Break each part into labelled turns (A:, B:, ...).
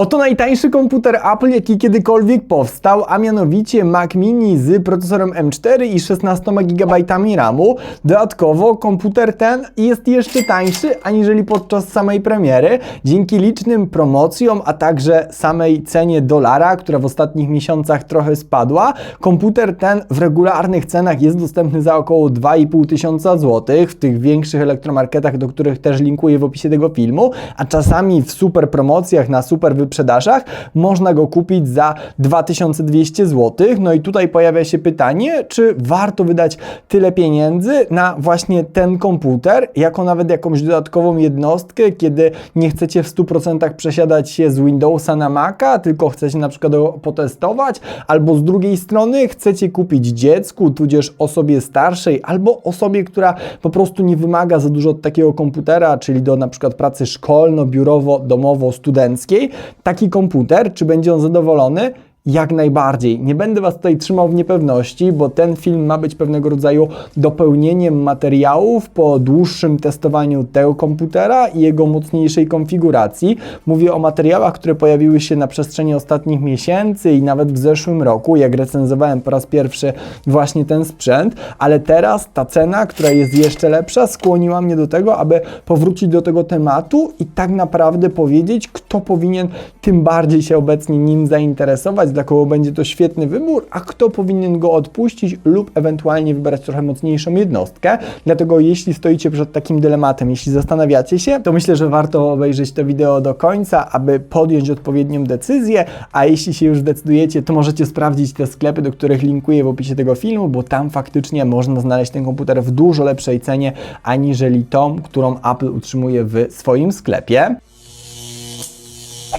A: Oto najtańszy komputer Apple, jaki kiedykolwiek powstał, a mianowicie Mac Mini z procesorem M4 i 16 GB RAMu. Dodatkowo komputer ten jest jeszcze tańszy aniżeli podczas samej premiery, dzięki licznym promocjom, a także samej cenie dolara, która w ostatnich miesiącach trochę spadła. Komputer ten w regularnych cenach jest dostępny za około 2,5 tysiąca złotych w tych większych elektromarketach, do których też linkuję w opisie tego filmu, a czasami w super promocjach na super wyprzedażach można go kupić za 2200 zł. No i tutaj pojawia się pytanie, czy warto wydać tyle pieniędzy na właśnie ten komputer, jako nawet jakąś dodatkową jednostkę, kiedy nie chcecie w 100% przesiadać się z Windowsa na Maca, tylko chcecie na przykład go potestować, albo z drugiej strony chcecie kupić dziecku, tudzież osobie starszej, albo osobie, która po prostu nie wymaga za dużo od takiego komputera, czyli do na przykład pracy szkolno-biurowo-domowo-studenckiej, taki komputer, czy będzie on zadowolony? Jak najbardziej. Nie będę Was tutaj trzymał w niepewności, bo ten film ma być pewnego rodzaju dopełnieniem materiałów po dłuższym testowaniu tego komputera i jego mocniejszej konfiguracji. Mówię o materiałach, które pojawiły się na przestrzeni ostatnich miesięcy i nawet w zeszłym roku, jak recenzowałem po raz pierwszy właśnie ten sprzęt, ale teraz ta cena, która jest jeszcze lepsza, skłoniła mnie do tego, aby powrócić do tego tematu i tak naprawdę powiedzieć, kto powinien tym bardziej się obecnie nim zainteresować, dla kogo będzie to świetny wybór, a kto powinien go odpuścić lub ewentualnie wybrać trochę mocniejszą jednostkę. Dlatego jeśli stoicie przed takim dylematem, jeśli zastanawiacie się, to myślę, że warto obejrzeć to wideo do końca, aby podjąć odpowiednią decyzję, a jeśli się już zdecydujecie, to możecie sprawdzić te sklepy, do których linkuję w opisie tego filmu, bo tam faktycznie można znaleźć ten komputer w dużo lepszej cenie, aniżeli tą, którą Apple utrzymuje w swoim sklepie.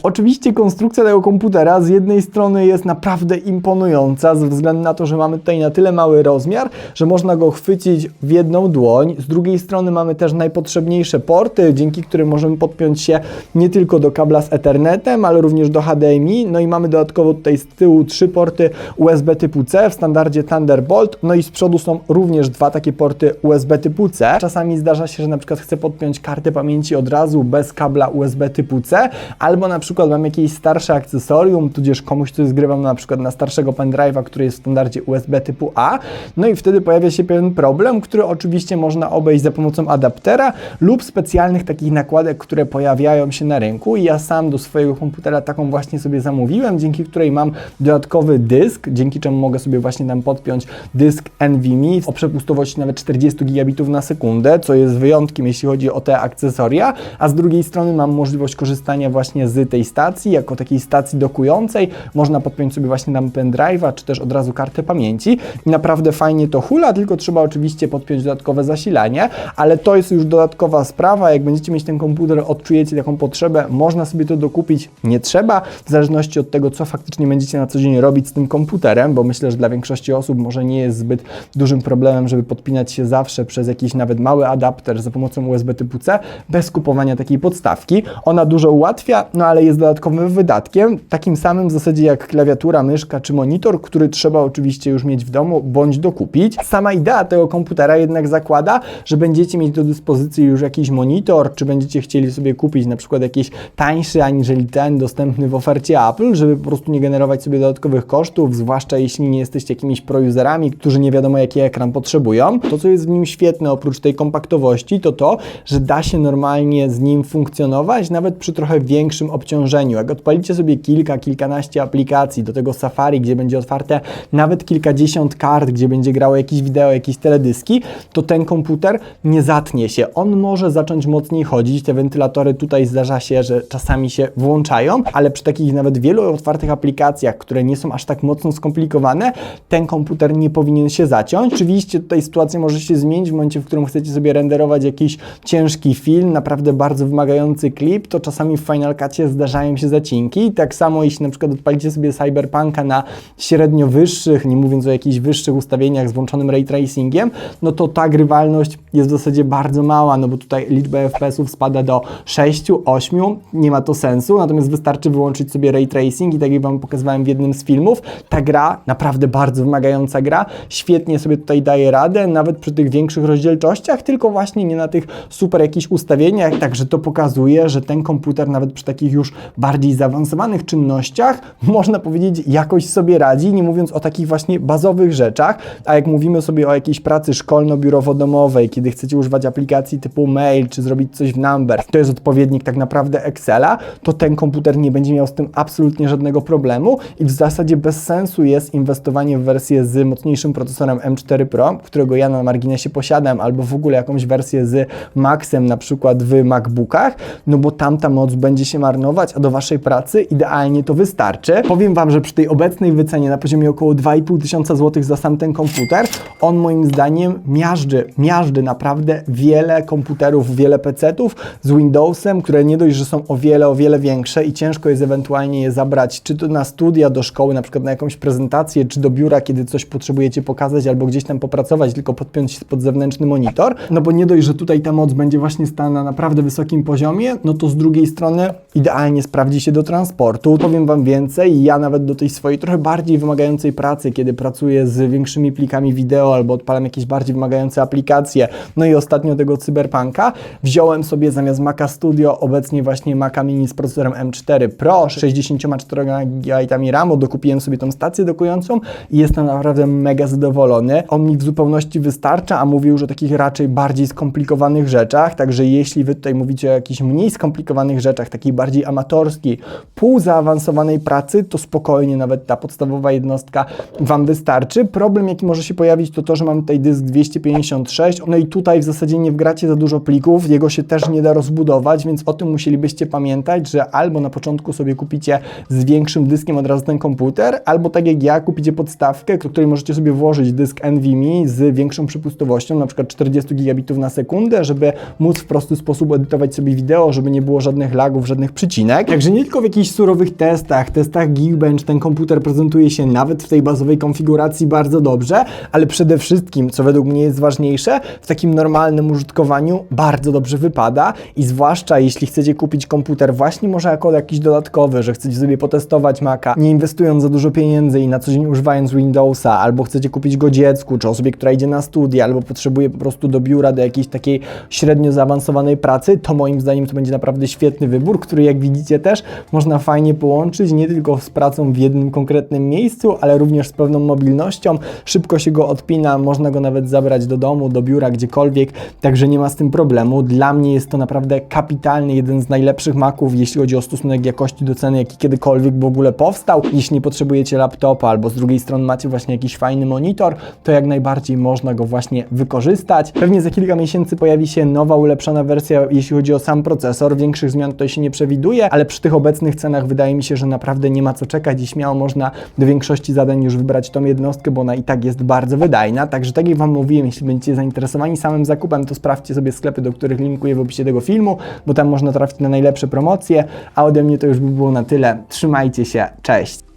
A: Oczywiście konstrukcja tego komputera z jednej strony jest naprawdę imponująca, ze względu na to, że mamy tutaj na tyle mały rozmiar, że można go chwycić w jedną dłoń. Z drugiej strony mamy też najpotrzebniejsze porty, dzięki którym możemy podpiąć się nie tylko do kabla z Ethernetem, ale również do HDMI. No i mamy dodatkowo tutaj z tyłu trzy porty USB typu C w standardzie Thunderbolt. No i z przodu są również dwa takie porty USB typu C. Czasami zdarza się, że na przykład chcę podpiąć kartę pamięci od razu bez kabla USB typu C, albo na przykład mam jakieś starsze akcesorium, tudzież komuś coś zgrywam na przykład na starszego pendrive'a, który jest w standardzie USB typu A, no i wtedy pojawia się pewien problem, który oczywiście można obejść za pomocą adaptera lub specjalnych takich nakładek, które pojawiają się na rynku. I ja sam do swojego komputera taką właśnie sobie zamówiłem, dzięki której mam dodatkowy dysk, dzięki czemu mogę sobie właśnie tam podpiąć dysk NVMe o przepustowości nawet 40 gigabitów na sekundę, co jest wyjątkiem, jeśli chodzi o te akcesoria, a z drugiej strony mam możliwość korzystania właśnie z tej stacji, jako takiej stacji dokującej. Można podpiąć sobie właśnie tam pendrive'a, czy też od razu kartę pamięci. I naprawdę fajnie to hula, tylko trzeba oczywiście podpiąć dodatkowe zasilanie, ale to jest już dodatkowa sprawa. Jak będziecie mieć ten komputer, odczujecie taką potrzebę, można sobie to dokupić, nie trzeba, w zależności od tego, co faktycznie będziecie na co dzień robić z tym komputerem, bo myślę, że dla większości osób może nie jest zbyt dużym problemem, żeby podpinać się zawsze przez jakiś nawet mały adapter za pomocą USB typu C, bez kupowania takiej podstawki. Ona dużo ułatwia, no ale jest dodatkowym wydatkiem, takim samym w zasadzie jak klawiatura, myszka czy monitor, który trzeba oczywiście już mieć w domu bądź dokupić. Sama idea tego komputera jednak zakłada, że będziecie mieć do dyspozycji już jakiś monitor, czy będziecie chcieli sobie kupić na przykład jakiś tańszy aniżeli ten dostępny w ofercie Apple, żeby po prostu nie generować sobie dodatkowych kosztów, zwłaszcza jeśli nie jesteście jakimiś pro-userami, którzy nie wiadomo jaki ekran potrzebują. To, co jest w nim świetne oprócz tej kompaktowości, to to, że da się normalnie z nim funkcjonować, nawet przy trochę większym obciążeniu. Jak odpalicie sobie kilka, kilkanaście aplikacji do tego Safari, gdzie będzie otwarte nawet kilkadziesiąt kart, gdzie będzie grało jakieś wideo, jakieś teledyski, to ten komputer nie zatnie się. On może zacząć mocniej chodzić. Te wentylatory tutaj zdarza się, że czasami się włączają, ale przy takich nawet wielu otwartych aplikacjach, które nie są aż tak mocno skomplikowane, ten komputer nie powinien się zaciąć. Oczywiście tutaj sytuacja może się zmienić w momencie, w którym chcecie sobie renderować jakiś ciężki film, naprawdę bardzo wymagający klip, to czasami w Final Cutie zdarzają się zacinki. Tak samo jeśli na przykład odpalicie sobie Cyberpunka na średnio wyższych, nie mówiąc o jakichś wyższych ustawieniach z włączonym ray tracingiem, no to ta grywalność jest w zasadzie bardzo mała, no bo tutaj liczba FPS-ów spada do 6, 8, nie ma to sensu, natomiast wystarczy wyłączyć sobie ray tracing i tak jak Wam pokazywałem w jednym z filmów, ta gra, naprawdę bardzo wymagająca gra, świetnie sobie tutaj daje radę, nawet przy tych większych rozdzielczościach, tylko właśnie nie na tych super jakichś ustawieniach, także to pokazuje, że ten komputer nawet przy takich już już bardziej zaawansowanych czynnościach, można powiedzieć, jakoś sobie radzi, nie mówiąc o takich właśnie bazowych rzeczach. A jak mówimy sobie o jakiejś pracy szkolno-biurowo-domowej, kiedy chcecie używać aplikacji typu mail, czy zrobić coś w Number, to jest odpowiednik tak naprawdę Excela, to ten komputer nie będzie miał z tym absolutnie żadnego problemu i w zasadzie bez sensu jest inwestowanie w wersję z mocniejszym procesorem M4 Pro, którego ja na marginesie posiadam, albo w ogóle jakąś wersję z Maxem, na przykład w MacBookach, no bo tamta moc będzie się marnować, a do Waszej pracy idealnie to wystarczy. Powiem Wam, że przy tej obecnej wycenie na poziomie około 2,5 tysiąca złotych za sam ten komputer, on moim zdaniem miażdży, miażdży naprawdę wiele komputerów, wiele PC-ów z Windowsem, które nie dość, że są o wiele, o wiele większe i ciężko jest ewentualnie je zabrać, czy to na studia, do szkoły, na przykład na jakąś prezentację, czy do biura, kiedy coś potrzebujecie pokazać albo gdzieś tam popracować, tylko podpiąć się pod zewnętrzny monitor. No bo nie dość, że tutaj ta moc będzie właśnie stała na naprawdę wysokim poziomie, no to z drugiej strony idealnie sprawdzi się do transportu. Powiem Wam więcej, ja nawet do tej swojej trochę bardziej wymagającej pracy, kiedy pracuję z większymi plikami wideo albo odpalam jakieś bardziej wymagające aplikacje, no i ostatnio tego Cyberpunka, wziąłem sobie zamiast Maca Studio obecnie właśnie Maca Mini z procesorem M4 Pro, 64 GB RAMu, dokupiłem sobie tą stację dokującą i jestem naprawdę mega zadowolony. On mi w zupełności wystarcza, a mówię już o takich raczej bardziej skomplikowanych rzeczach, także jeśli Wy tutaj mówicie o jakichś mniej skomplikowanych rzeczach, takiej bardziej amatorskiej, pół zaawansowanej pracy, to spokojnie nawet ta podstawowa jednostka Wam wystarczy. Problem jaki może się pojawić to to, że mam tutaj dysk 256, no i tutaj w zasadzie nie wgracie za dużo plików, jego się też nie da rozbudować, więc o tym musielibyście pamiętać, że albo na początku sobie kupicie z większym dyskiem od razu ten komputer, albo tak jak ja kupicie podstawkę, do której możecie sobie włożyć dysk NVMe z większą przepustowością, na przykład 40 gigabitów na sekundę, żeby móc w prosty sposób edytować sobie wideo, żeby nie było żadnych lagów, żadnych przycinek. Także nie tylko w jakichś surowych testach, testach Geekbench ten komputer prezentuje się nawet w tej bazowej konfiguracji bardzo dobrze, ale przede wszystkim, co według mnie jest ważniejsze, w takim normalnym użytkowaniu bardzo dobrze wypada i zwłaszcza jeśli chcecie kupić komputer właśnie może jako jakiś dodatkowy, że chcecie sobie potestować Maca, nie inwestując za dużo pieniędzy i na co dzień używając Windowsa, albo chcecie kupić go dziecku, czy osobie, która idzie na studia, albo potrzebuje po prostu do biura, do jakiejś takiej średnio zaawansowanej pracy, to moim zdaniem to będzie naprawdę świetny wybór, który jak widzicie też można fajnie połączyć, nie tylko z pracą w jednym konkretnym miejscu, ale również z pewną mobilnością. Szybko się go odpina, można go nawet zabrać do domu, do biura, gdziekolwiek, także nie ma z tym problemu. Dla mnie jest to naprawdę kapitalny, jeden z najlepszych Maców, jeśli chodzi o stosunek jakości do ceny, jaki kiedykolwiek w ogóle powstał. Jeśli nie potrzebujecie laptopa, albo z drugiej strony macie właśnie jakiś fajny monitor, to jak najbardziej można go właśnie wykorzystać. Pewnie za kilka miesięcy pojawi się nowa, ulepszona wersja, jeśli chodzi o sam procesor. Większych zmian tutaj się nie przewiduje, ale przy tych obecnych cenach wydaje mi się, że naprawdę nie ma co czekać i śmiało można do większości zadań już wybrać tą jednostkę, bo ona i tak jest bardzo wydajna. Także tak jak Wam mówiłem, jeśli będziecie zainteresowani samym zakupem, to sprawdźcie sobie sklepy, do których linkuję w opisie tego filmu, bo tam można trafić na najlepsze promocje. A ode mnie to już by było na tyle. Trzymajcie się, cześć!